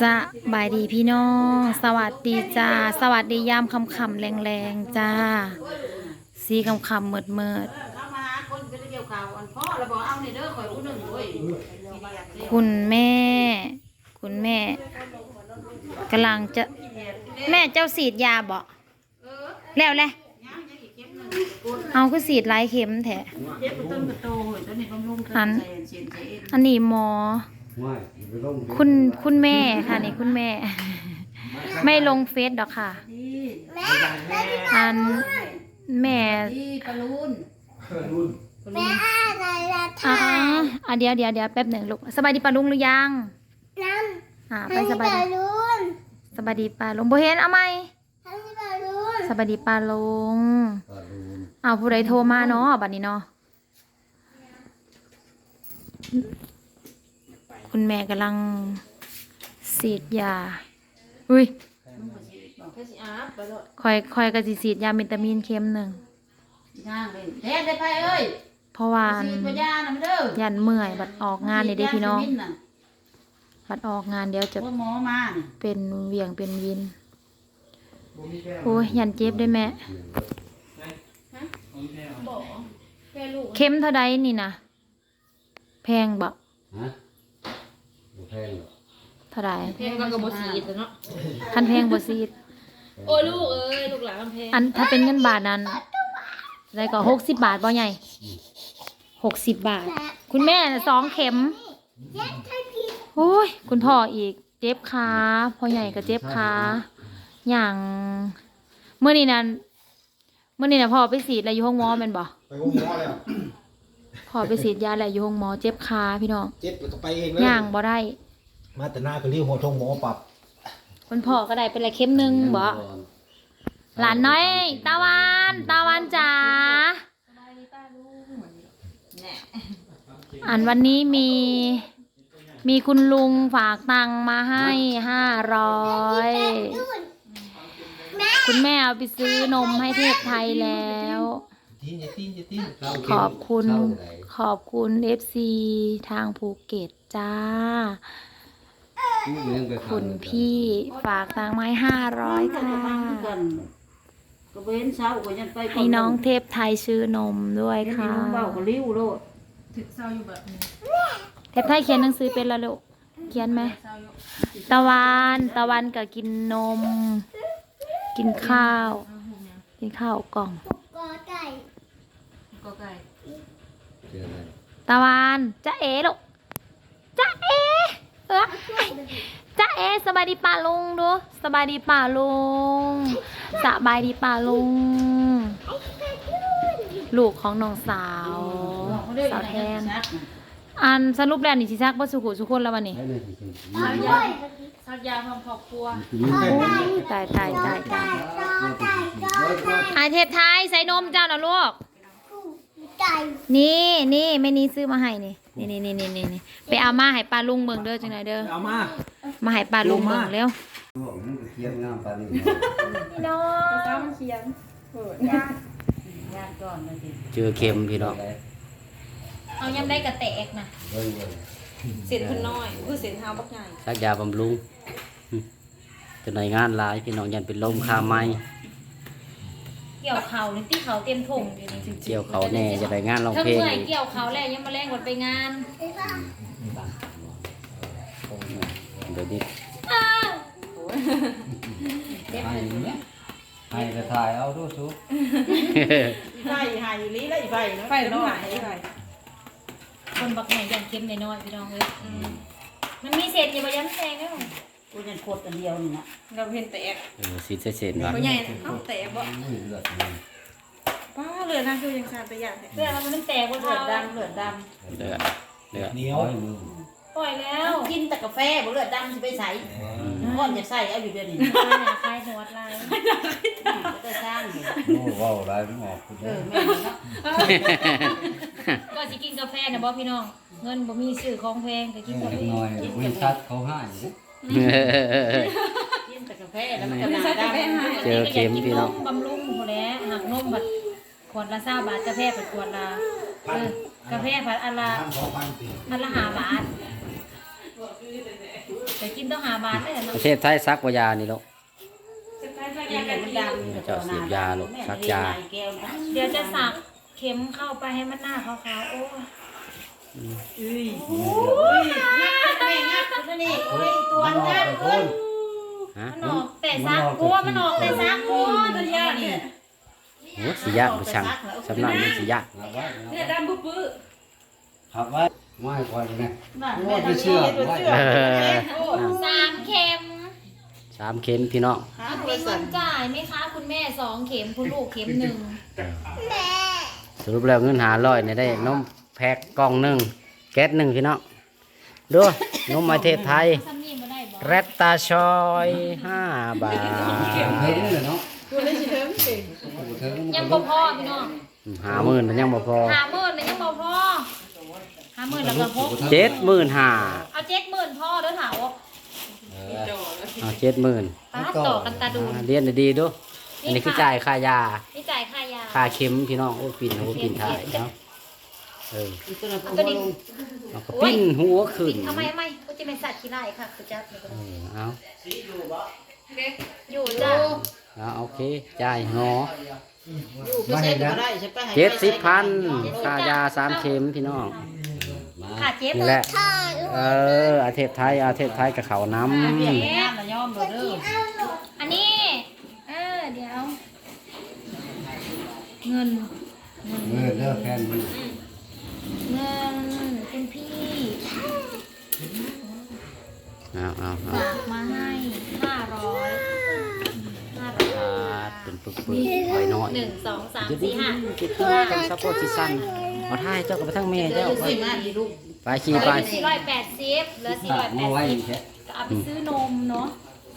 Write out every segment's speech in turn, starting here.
สบายดีพี่น้อง สวัสดีจ้า สวัสดียามคำคำแรงแรงจ้า ซีคำคำเมิดเมิดคุณแม่ คุณแม่กำลังจะแม่เจ้าสีดยาบอกแล้วแหละเอาคือสีดลายเข็มแถะอันอันนี้หมอ คุณคุณแม่ค่ะนี่คุณแม่ ไม่ลงเฟซดอกค่ะนี่อันแม่นี่ปลาลูนรุ่นปลาลูนอ่าอะเดี๋ยวเดี๋ยวเดี๋ยวแป๊บหนึ่งลูกสบายดีปาลุงหรือยังน้อ่าำไปสบายบอดีลลูนสบายดีปาลุงบ่เห็นเอาไหมทำที่บอลลูนสบายดีปาลุงตาลูนอ้าวผู้ใดโทรมาเนาะบัดนี้เนาะ คุณแม่กำลังฉีดยา อุ้ยบอกแค่สิอาบไปเลยคอยคอยกะสิฉีดยาวิตามินเข็มหนึ่งย่างเลยแทนได้ไปเอ้ยเพราะว่าสีปัญญานะเด้อยันเมื่อยบัดออกงานนี่เด้พี่น้องสีดยาสมิน่ะบัดออกงานเดี๋ยวจะพวกหมอมานี่เป็นเหวี่ยงเป็นวิน โอ้ยยันเจ็บได้แม่เข็มเท่าใดนี่นะแพงบ่ฮะบ่แพงหรอกเท่าใดเพลงก็กระโบสีแต่เนาะคันแพงบ่ซีดโอ้ยลูกเอ้ยลูกหลานเพลงอันถ้าเป็นเงินบาทนั้นได้ก็หกสิบบาทบ่ใหญ่หกสิบบาท คุณแม่สองเข็มเย็ดทันทีโอ้ยคุณพ่ออีกเจ็บขาพ่อใหญ่ก็เจ็บขาอย่างเมื่อนี้นั้นเมื่อนี้นะพ่อไปฉีดอะไรอยู่ห้องหมอแม่นบ่ไปห้องหมอแล้ว พ่อไปฉีดยาอะไรอยู่ห้องหมอเจ็บขาพี่น้องเจ็บแล้วก็ไปเองเลยย่างบ่ได้ มาแต่หน้าก็เรียกหัวทงหมอปรับคุณพ่อก็ได้เป็นอะไรเข็มหนึ่งบ่หลานน้อยตาวันตาวันจ๋าอันวันนี้มี มีคุณลุงฝากตังค์มาให้ห้าร้อยนู่นคุณแม่เอาไปซื้อนมให้เทพไทยแล้ว ทิ้งอย่าทิ้งอย่าทิ้งขอบคุณขอบคุณเอฟซีทางภูเก็ตจ้า คุณพี่ฝากตังค์มาให้ห้าร้อยค่ะกันก็เว้นเช้าก็ยังไปให้น้องเทพไทยซื้อนมด้วยให้ค่ะน้องเบาก็ริ้วโลดถึกเศร้าอยู่แบบนี้เทพไทยเขียนหนังสือเป็นแล้วลูกเขียนไหมเศร้าอยู่ตะวันตะวันก็กินนม กินข้าว กินข้าวกล่องกอไก่ ก็ไก่ตะวันจ้าเอ๋ลูกจ้าเอ๋เออจ้าเอ๋สบายดีป่าลุงดูสบายดีป่าลุงสบายดีป่าลุง ลูกของน้องสาวสาวแทน อันสรุปแล้วนี่สิซักบ่สุขุสุคนแล้ววันนี้ซักยาซักยาทำครอบครัวตายตายตายตายกอไก่กอไก่ไอเทพไทยใส่นมเจ้านะลูก ไก่นี่นี่แม่นี้ซื้อมาให้นี่นี่นี่นี่นี่นี่ไปเอามาให้ป้าลุงเบิ่งเด้อจังไหนเด้อเอามา มาให้ป้าลุงเบิ่งเร็วเคียงงามปานนี้พี่น้องญาติก่อนเลยสิเจอเข็มพี่น้องเอายำได้กระแตกนะเบิ่งเบิ่งเสียนคนน้อยคือเสียนเท้าบักใหญ่สักยาบำรุงหึจะในงานหลายพี่น้องยันเป็นลมคาไม้ เกี่ยวเขาหรือที่เขาเต็มถุงอยู่นี่เกี่ยวเขาแน่จะได้งานร้องทั้งเพลงเมื่อยเกี่ยวเขาแล้วยังมาแรงกดไปงานเดี๋ยวนี้ให้เนี่ยให้กระถ่ายเอาดูสุไฟหายลีแล้วอีไฟเนาะไฟน้อยไฟคนบักใหญ่ยันเค็มน้อยๆพี่น้องเอ้ยมันมีเศษอยู่บ่ยันแตกแล้ว กูยังโคตรอันเดียวนี่นะเราเห็นแตกเออสิเส้นวะบ่ใหญ่เอ้าแตกบ่นี่เลือดป้าเรือนะคือยังซาไปอย่างเสื้อเรามันแตกบนเลือเท้าดดำเลือดดเลือดเลือดเหนียวร้อยมือปล่อยแล้ำวกินแต่กาแฟบ่เลือดดำสิไปใส่ก้อนจะใส่เอาอยู่เดี๋ยวนี้คลายหนาคลายหัวลายก็จะสร้างนี่โอ้ว้าวลายมันออกคุณเอเด้ออแม่นเนาะก็สิกินกาแฟนะบ่พี่น้อง เงินบ่มีซื้อของแพงก็กินกาแฟหน่อยวินชัดเขาให้ กินแต่กาแฟแล้วมันก็หนาดำเจอเข็มพี่น้อง บำรุงหมดแล้วหักนมบัดขวดละ20บาทกาแฟเป็นขวดละเออกาแฟผัดอันละพันสองพันสี่อันละ5บาทแต่กินต้องหาบาทเลยเนาะประเทศไทยซักว่ายานี่ลูก กินกันมันดำเจ้าเสียบยาลูกซักยาแก้วนะเดี๋ยวจะสักเข็มเข้าไปให้มันหน้าขาวๆโอ้ย อุ้ยงัดแม่งัดตัวนี้โอ้ยตัวงัดเอ้ยฮะมันออกแต่ซักกลัวมันออกแต่ซักกลัวตัวเดียวนี่โอ้สิยากบ่ช่างสำนักมันสิยากเนี่ยดำปุ๊บปุ๊บขับไว้ไม่ค่อยไงน่ะโอ้แม่ยทำเชื่อตัวเชื่อเออสามเข็มสามเข็มพี่น้องเอาเป็นเงินจ่ายไหมคะคุณแม่สองเข็มคุณลูกเข็มหนึ่งสรุปแล้วเงินหาร้อยเนี่ยได้นม แพ็คกล่องหนึ่งแก๊สหนึ่งพี่น้องดูนมประเทศไทยซัมนี่มาได้บอกแรตตาชอยห้าบาทเฮ้ยนี่เนาะยังบ่พอพี่น้องหาหมื่นมันยังบ่พอหาหมื่นเลยยังบ่พอหาหมื่นแล้วก็พกเจ็ดหมื่นห้าเอาเจ็ดหมื่นพ่อเด้อถาวรเอาเจ็ดหมื่นป้าต่อกันตาดูเรียนดีๆดูอันนี้คือจ่ายค่ายานี่จ่ายค่ายา ค่าเข็มพี่น้องโอ้ยปิ่นโอ้ยปิ่นถ่ายเนาะ เออเอาตัวนี้เอาก็ปิ้นหัวขึ้นทำไมทำไมก็จะเป็นสัตว์ขี้ไล่ค่ะคือจับเออเอาอยู่จ้ะเอาโอเคจ่ายหออยู่ก็ใช้ก็ได้ใช่ปะให้เจ็ดสิบพันค่ายาสามเข็มพี่น้องขาเจ็บนี่แหละเอออาเทศไทยอาเทศไทยกับเขาน้เปลี่ยนงานละย่อมเด้อเด้ออันนี้เออเดี๋ยว เงินเออเลิกแค่นี้ เงินคุณพี่ำเอาเอาเอาฝากมาให้ห้าร้อยห้าร้อยขาดเป็นปึกปึกไว้น้อยหนึ่งสองสามจะดีสี่ห้าคิดตัวกันซัพพอร์ตที่สั้นเอาท่ายเจ้ากับทั้งแม่เจ้าไปสิมาดีลูกไปขี่ไปสี่ร้อยแปดสิบเหลือสี่ร้อยแปมาดไว้สิบแค่ก็เอาไปซื้อนมเนาะ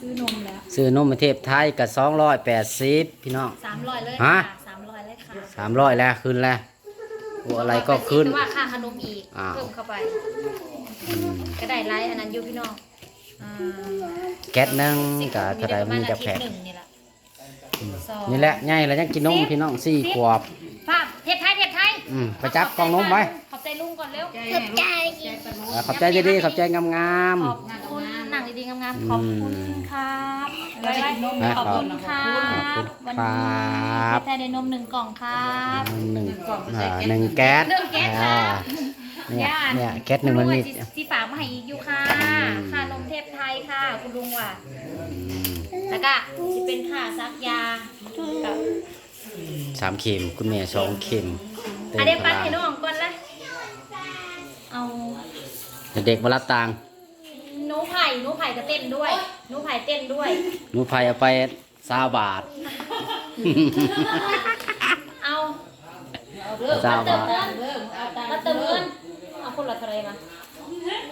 ซื้อนมแล้วซื้อนมประเทศไทยกับสองร้อยแปดสิบพี่น้องสามร้อยเลยฮะค่ะสามร้อยเลยค่ะสามร้อยแล้วขึ้นแล้ว โอ้อะไรก็ขึ้นแต่ว่าค่าขนมอีกอ้าวเพิ่มเข้าไป อืมก็ได้ไลฟ์อันนั้นอยู่พี่น้องอ่าแก๊สหนึงสิกับเท่าไหรมันจะแผอากทิตย์หนึ่งนี่แหละสองนี่แหละง่ายแล้วยังกินนมพี่น้องสี่ขวบภาพเทปไทยเทปไทยอืมไปจับกล่องนมไว้ขอบใจลุงก่อนเร็วขอบใจเออขอบใจดีๆขอบใจงามขอบคุณ หนังดีๆงามๆขอบคุณครับไว้ไว้ๆนะขอบขอบคุณครัขอบคุณบวันครนี้ับเทปไทยได้นมหนึ่งกล่องครับหนึ่งอ่าหนึ่งแก๊สหนึ่งแก๊สอ่าค่ะเนี่ยเนี่ยแก๊สหนึ่งมันมีลุว่าที่ฝากมาให้อีกอยู่ค่ะอืมค่านมเทพไทยค่ะ คุณลุงว่ะอืมแล้วก็จะเป็นค่าซักยากับสามเข็มคุณแม่สองเข็มเต็มอันเดพปันลังให้น้องก่อนละเอาเด็กๆมารับตังค์หนูไผ่หนูไผ่ ก็เต้นด้วยหนูไผ่เต้นด้วย หนูไผ่เอาไปสาบาท เอาเด้อสามาเติบามทเงินเด้อเอาตังมาค์เติมเงินเอาคนละเท่าไหรมา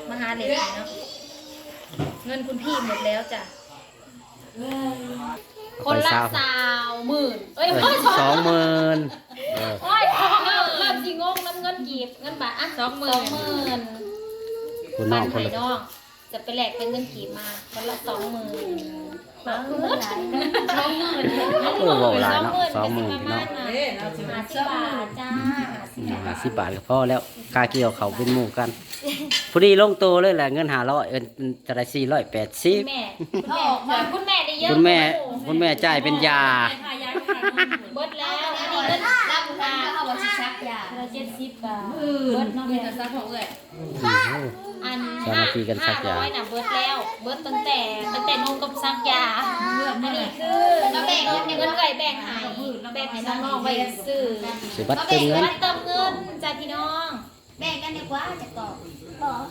มาหาเหรียญหน่อยเนาะเงินคุณพี่หมดแล้วจ้ะคนละสาวหมื่นเอ้ยเอเอ้อยสองหมื่นเออโอ้ยเริ่มเริ่มสิงงน้ำเงินกีบเงินบาทอะสองหมื่นสองหมื่นคุณน้บ้าองนคนไผ่ละน้อง จะไปแลกเป็นเงินกีบมาคนละสองหมื่นมาเมื่อสองหมื่นเออบอกหลายเนาะสองหมื่นประพี่น้มาอณงน่ะเด้อเอาสิห้ามาสิบบาทจ้าห้าสิบบาทห้าสิบบาทก็พอแล้วกาเกี่ยวเขาเป็นหมู่กันพอดีลงตัวเลยแหละเงินหาร้อยเอินจะได้สี่ร้อยแปดสิบคุณแม่คุณแม่คุณแม่ได้เยอะคุณแม่คุณแม่จ่ายเป็นยาทายาขานมเบิดแล้วอันนี้เงินรับมาเอาไว้ซักยาเจ็ดสิบบาทเบิดเนาะมีแม่แต่ซักของเลย อันสามัคคีกันซักยา ห้าร้อยน่ะเบิดแล้ว เบิดตั้งแต่ตั้งแต่นมกับซักยาอันนี้คือเราแบ่งเงินเงินไก่แบ่งให้แบ่งให้น้องๆไว้ซื้อสิบัตรเติมเงินบัตรเติมเงินจ้าพี่น้องแบ่งกันดีกว่าจะกรอบบอก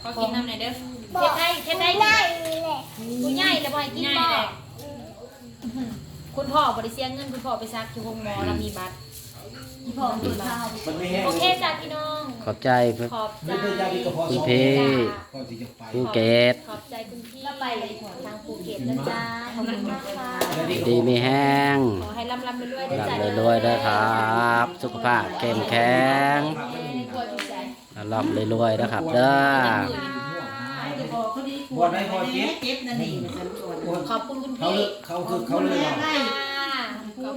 เขากินน้ำไหนเด้อเทปไทยเทปไทยได้แหละผู้ใหญ่แล้วบ่ให้กินง่ายบ่แหละคุณพ่อบริเสียเงินคุณพ่อไปซักที่ห้องหมอแล้วมีบัตร พ่อเปิดข้าวมันไม่แห้งโอเคจ้าพี่น้อง ขอบใจเพื่อนขอบใจ ไม่ได้ยาดีกระเพาะคุณสองพี่ก็จะไปภูเก็ตขอบใจคุณพี่ไปทางภูเก็ตนะจ๊ะขอบคุณมากค่ะ ดีมีแห้งขอให้ร่ำร่ำรวยๆด้วยรับจ้ะรวยๆด้วยครับ สุขภาพเข้มแข็งรวยดีใจรับรวยๆนะครับเด้อ บวชให้พอเจ็บเจ็บนั่นนี่มันสำคัญขอบคุณคุณเขาพี่ เลยเขาคือเขาเลยว่าค่ะพ คุณ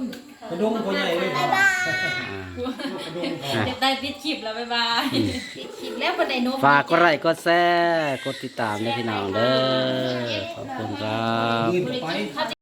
กระดงคนใหญ่เลยบ๊ายบายเขาเด็กได้ปิดคลิปแล้วบ๊ายบาย ปิดคลิปแล้วคนใดโน้มฝากกดไลค์กดแชร์กดติดตามด้วยพี่น้องเด้อขอบคุณครับ ยืนไป